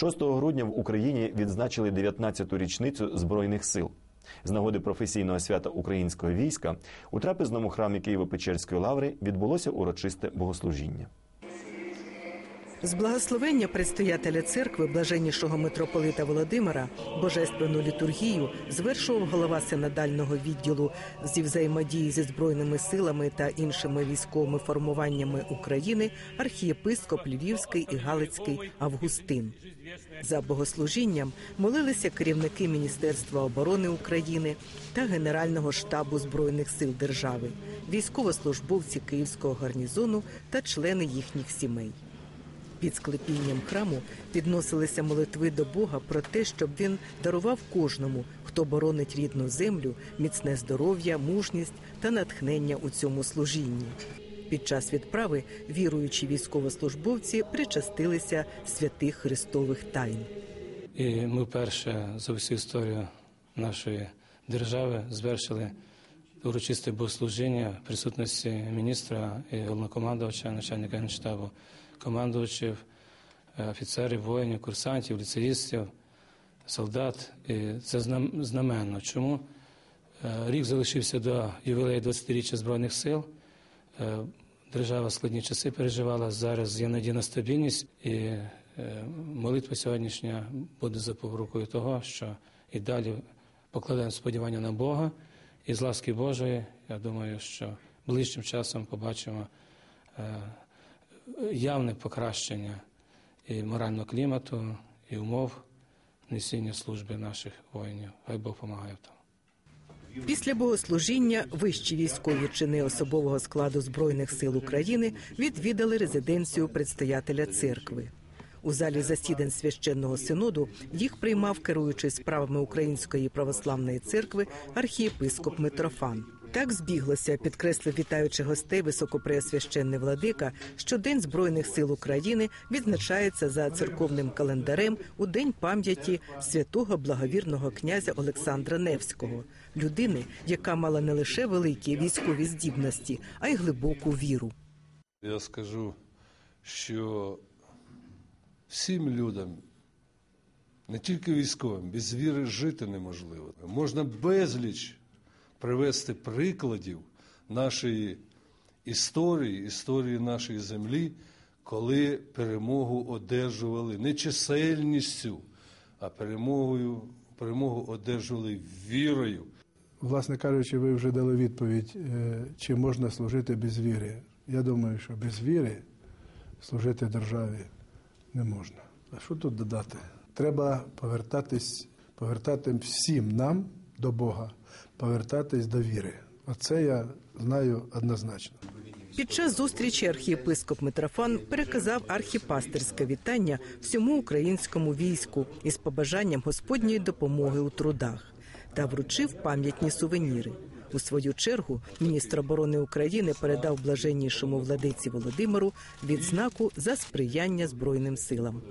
6 грудня в Україні відзначили 19-ту річницю збройних сил. З нагоди професійного свята українського війська у трапезному храмі Києво-Печерської лаври відбулося урочисте богослужіння. З благословення предстоятеля церкви блаженнішого митрополита Володимира божественну літургію звершував голова синодального відділу зі взаємодії зі збройними силами та іншими військовими формуваннями України архієпископ Львівський і Галицький Августин. За богослужінням молилися керівники Міністерства оборони України та Генерального штабу збройних сил держави, військовослужбовці Київського гарнізону та члени їхніх сімей. Під склепінням храму підносилися молитви до Бога про те, щоб він дарував кожному, хто боронить рідну землю, міцне здоров'я, мужність та натхнення у цьому служінні. Під час відправи віруючі військовослужбовці причастилися святих Христових тайн. І ми вперше за всю історію нашої держави звершили урочисте богослужіння в присутності міністра і головнокомандувача, начальника генштабу, командувачів, е, офіцерів, воїнів, курсантів, ліцеїстів, солдат. І це знаменно. Чому? Е, Рік залишився до ювілею 20-річчя Збройних сил. Е, Держава складні часи переживала. Зараз є надія на стабільність, і молитва сьогоднішня буде за запорукою того, що і далі покладаємо сподівання на Бога. І з ласки Божої, я думаю, що ближчим часом побачимо явне покращення і морального клімату, і умов несіння служби наших воїнів. Хай Бог допомагає в тому. Після богослужіння вищі військові чини особового складу збройних сил України відвідали резиденцію предстоятеля церкви. У залі засідань священного синоду їх приймав керуючий справами Української православної церкви архієпископ Митрофан. Так збіглося, підкреслив вітаючи гостей високопреосвященний владика, що День збройних сил України відзначається за церковним календарем у день пам'яті святого благовірного князя Олександра Невського, людини, яка мала не лише великі військові здібності, а й глибоку віру. Я скажу, що всім людям, не тільки військовим, без віри жити неможливо. Можна безліч привести прикладів нашої історії, історії нашої землі, коли перемогу одержували не чисельністю, а перемогою, перемогу одержували вірою. Власне кажучи, ви вже дали відповідь, е, чи можна служити без віри. Я думаю, що без віри служити державі не можна. А що тут додати? Треба повертатись, повертати всім нам до Бога, повертатись до віри. Оце я знаю однозначно. Під час зустрічі архієпископ Митрофан переказав архіпастерське вітання всьому українському війську із побажанням Господньої допомоги у трудах та вручив пам'ятні сувеніри. У свою чергу міністр оборони України передав блаженнішому владиці Володимиру відзнаку за сприяння збройним силам.